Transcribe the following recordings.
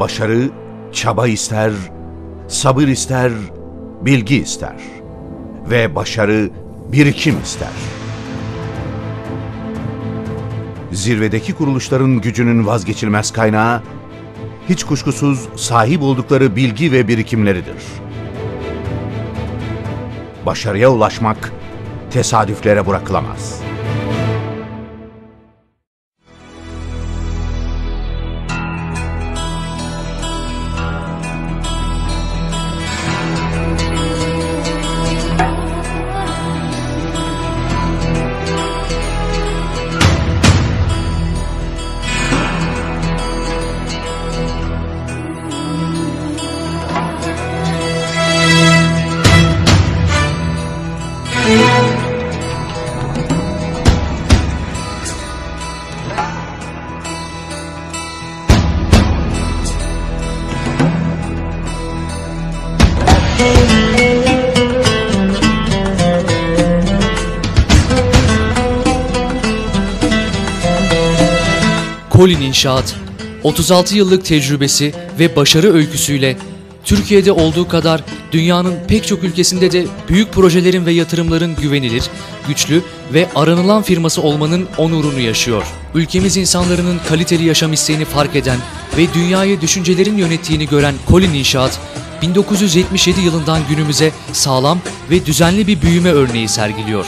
Başarı çaba ister, sabır ister, bilgi ister ve başarı birikim ister. Zirvedeki kuruluşların gücünün vazgeçilmez kaynağı hiç kuşkusuz sahip oldukları bilgi ve birikimleridir. Başarıya ulaşmak tesadüflere bırakılamaz. Kolin İnşaat, 36 yıllık tecrübesi ve başarı öyküsüyle Türkiye'de olduğu kadar dünyanın pek çok ülkesinde de büyük projelerin ve yatırımların güvenilir, güçlü ve aranılan firması olmanın onurunu yaşıyor. Ülkemiz insanların kaliteli yaşam isteğini fark eden ve dünyayı düşüncelerin yönettiğini gören Kolin İnşaat, 1977 yılından günümüze sağlam ve düzenli bir büyüme örneği sergiliyor.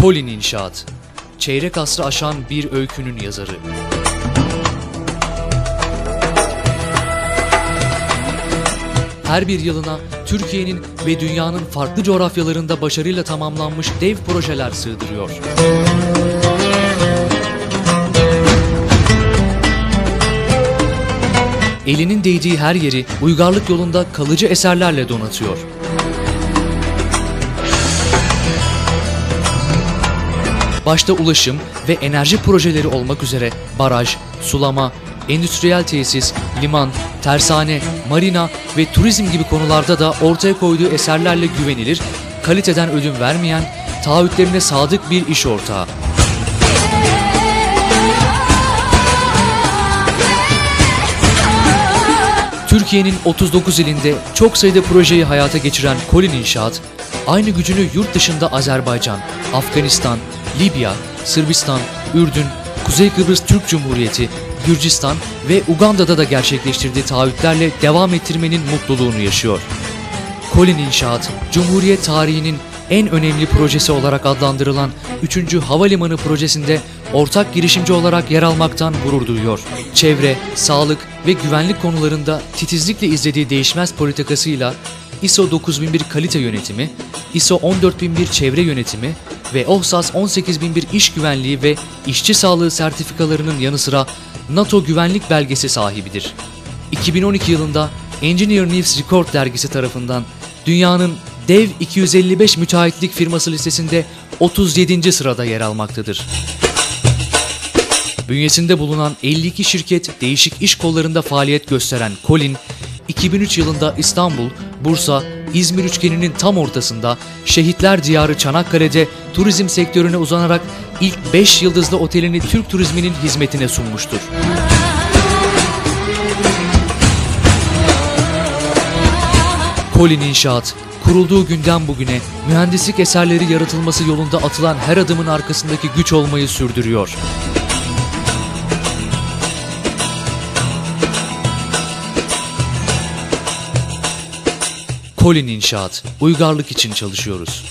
Kolin İnşaat, çeyrek asrı aşan bir öykünün yazarı. Her bir yılına Türkiye'nin ve dünyanın farklı coğrafyalarında başarıyla tamamlanmış dev projeler sığdırıyor. Elinin değdiği her yeri uygarlık yolunda kalıcı eserlerle donatıyor. Başta ulaşım ve enerji projeleri olmak üzere baraj, sulama, endüstriyel tesis, liman, tersane, marina ve turizm gibi konularda da ortaya koyduğu eserlerle güvenilir, kaliteden ödün vermeyen, taahhütlerine sadık bir iş ortağı. Türkiye'nin 39 ilinde çok sayıda projeyi hayata geçiren Kolin İnşaat, aynı gücünü yurt dışında Azerbaycan, Afganistan, Libya, Sırbistan, Ürdün, Kuzey Kıbrıs Türk Cumhuriyeti, Gürcistan ve Uganda'da da gerçekleştirdiği taahhütlerle devam ettirmenin mutluluğunu yaşıyor. Kolin İnşaat, Cumhuriyet tarihinin en önemli projesi olarak adlandırılan 3. Havalimanı projesinde ortak girişimci olarak yer almaktan gurur duyuyor. Çevre, sağlık ve güvenlik konularında titizlikle izlediği değişmez politikasıyla ISO 9001 kalite yönetimi, ISO 14001 çevre yönetimi ve OHSAS 18001 iş güvenliği ve işçi sağlığı sertifikalarının yanı sıra NATO güvenlik belgesi sahibidir. 2012 yılında Engineer News Record dergisi tarafından dünyanın dev 255 müteahhitlik firması listesinde 37. sırada yer almaktadır. Bünyesinde bulunan 52 şirket değişik iş kollarında faaliyet gösteren Colin, 2003 yılında İstanbul, Bursa, İzmir üçgeninin tam ortasında Şehitler Diyarı Çanakkale'de turizm sektörüne uzanarak ilk 5 yıldızlı otelini Türk turizminin hizmetine sunmuştur. Colin İnşaat, kurulduğu günden bugüne mühendislik eserleri yaratılması yolunda atılan her adımın arkasındaki güç olmayı sürdürüyor. Kolin İnşaat, uygarlık için çalışıyoruz.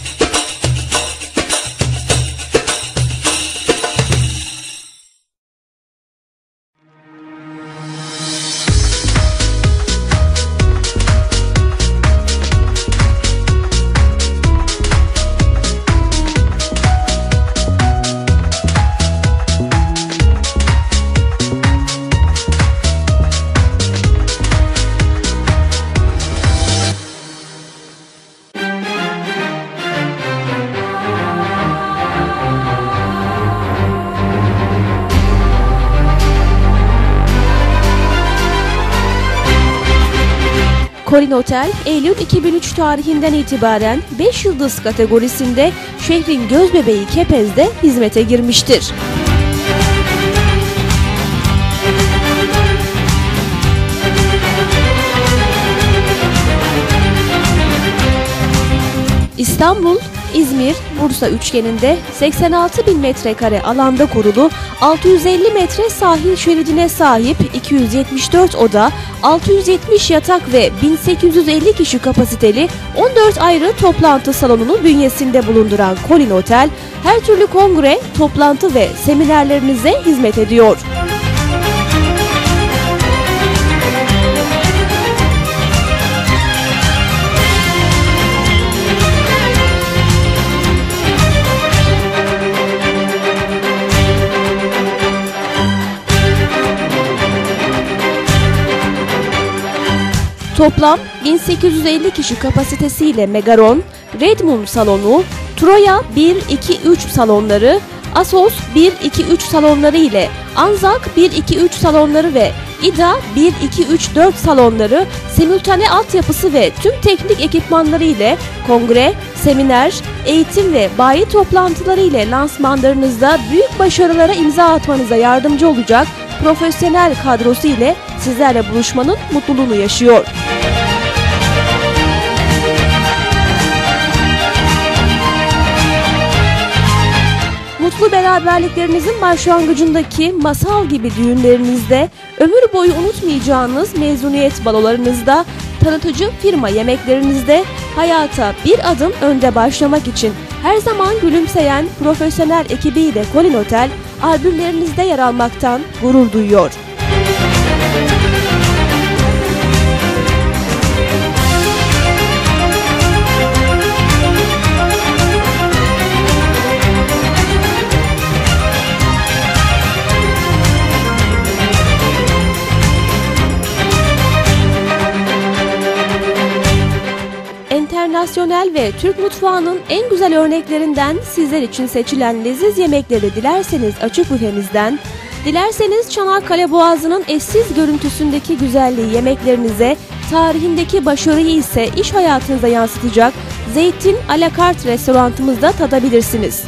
Colin Otel, Eylül 2003 tarihinden itibaren 5 yıldız kategorisinde şehrin gözbebeği Kepez'de hizmete girmiştir. İstanbul, İzmir, Bursa üçgeninde 86 bin metrekare alanda kurulu 650 metre sahil şeridine sahip 274 oda, 670 yatak ve 1850 kişi kapasiteli 14 ayrı toplantı salonunu bünyesinde bulunduran Colin Otel, her türlü kongre, toplantı ve seminerlerinize hizmet ediyor. Toplam 1850 kişi kapasitesiyle Megaron, Redmond salonu, Troya 1-2-3 salonları, Asos 1-2-3 salonları ile Anzak 1-2-3 salonları ve İDA 1-2-3-4 salonları simultane altyapısı ve tüm teknik ekipmanları ile kongre, seminer, eğitim ve bayi toplantıları ile lansmanlarınızda büyük başarılara imza atmanıza yardımcı olacak profesyonel kadrosu ile sizlerle buluşmanın mutluluğunu yaşıyor. Mutlu beraberliklerinizin başlangıcındaki masal gibi düğünlerinizde, ömür boyu unutmayacağınız mezuniyet balolarınızda, tanıtıcı firma yemeklerinizde hayata bir adım önde başlamak için her zaman gülümseyen profesyonel ekibiyle Colin Otel albümlerinizde yer almaktan gurur duyuyor. Enternasyonel ve Türk mutfağının en güzel örneklerinden sizler için seçilen leziz yemekleri dilerseniz açık büfemizden, dilerseniz Çanakkale Boğazı'nın eşsiz görüntüsündeki güzelliği yemeklerinize, tarihindeki başarıyı ise iş hayatınıza yansıtacak Zeytin Alakart restoranımızda tadabilirsiniz.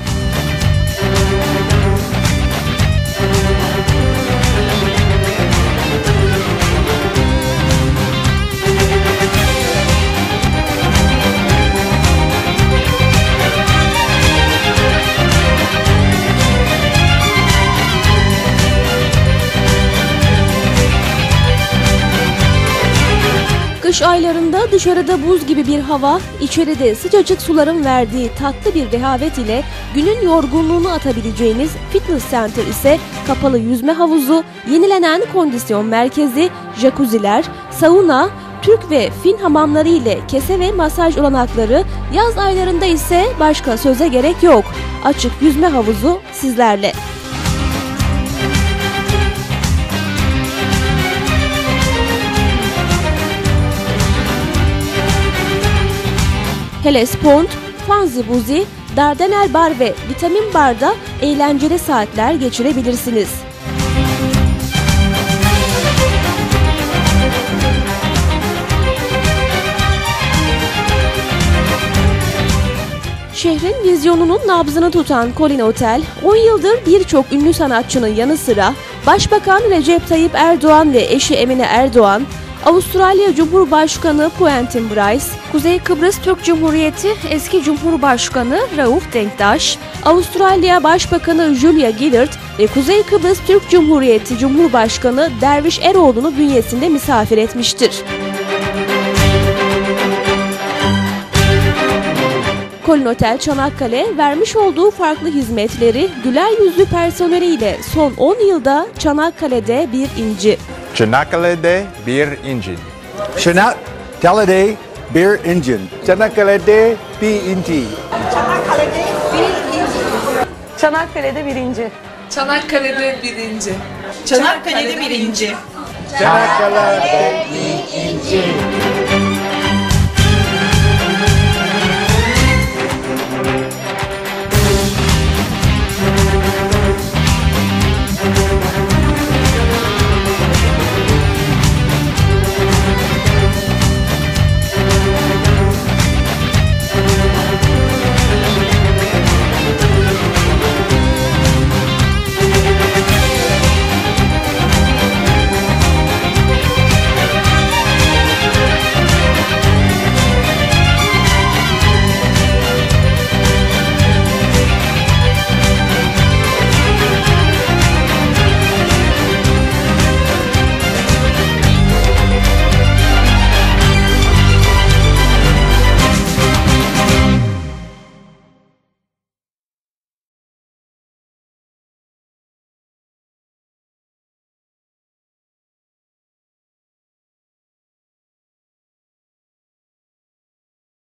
Kış aylarında dışarıda buz gibi bir hava, içeride sıcacık suların verdiği tatlı bir rehavet ile günün yorgunluğunu atabileceğiniz Fitness Center ise kapalı yüzme havuzu, yenilenen kondisyon merkezi, jacuzziler, sauna, Türk ve Fin hamamları ile kese ve masaj olanakları, yaz aylarında ise başka söze gerek yok. Açık yüzme havuzu sizlerle. Hellespont, Fanzi Buzi, Dardanel Bar ve Vitamin Bar'da eğlenceli saatler geçirebilirsiniz. Şehrin vizyonunun nabzını tutan Colin Otel, 10 yıldır birçok ünlü sanatçının yanı sıra Başbakan Recep Tayyip Erdoğan ve eşi Emine Erdoğan, Avustralya Cumhurbaşkanı Quentin Bryce, Kuzey Kıbrıs Türk Cumhuriyeti eski Cumhurbaşkanı Rauf Denktaş, Avustralya Başbakanı Julia Gillard ve Kuzey Kıbrıs Türk Cumhuriyeti Cumhurbaşkanı Derviş Eroğlu'nu bünyesinde misafir etmiştir. Colin Otel Çanakkale vermiş olduğu farklı hizmetleri güler yüzlü personeliyle son 10 yılda Çanakkale'de bir inci. Çanakkale'de bir incin. Çanakkale'de bir engine. Çanakkale'de bir inci. Çanakkale'de birinci. Çanakkale'de birinci. Çanakkale'de birinci. Çanakkale'de bir inci.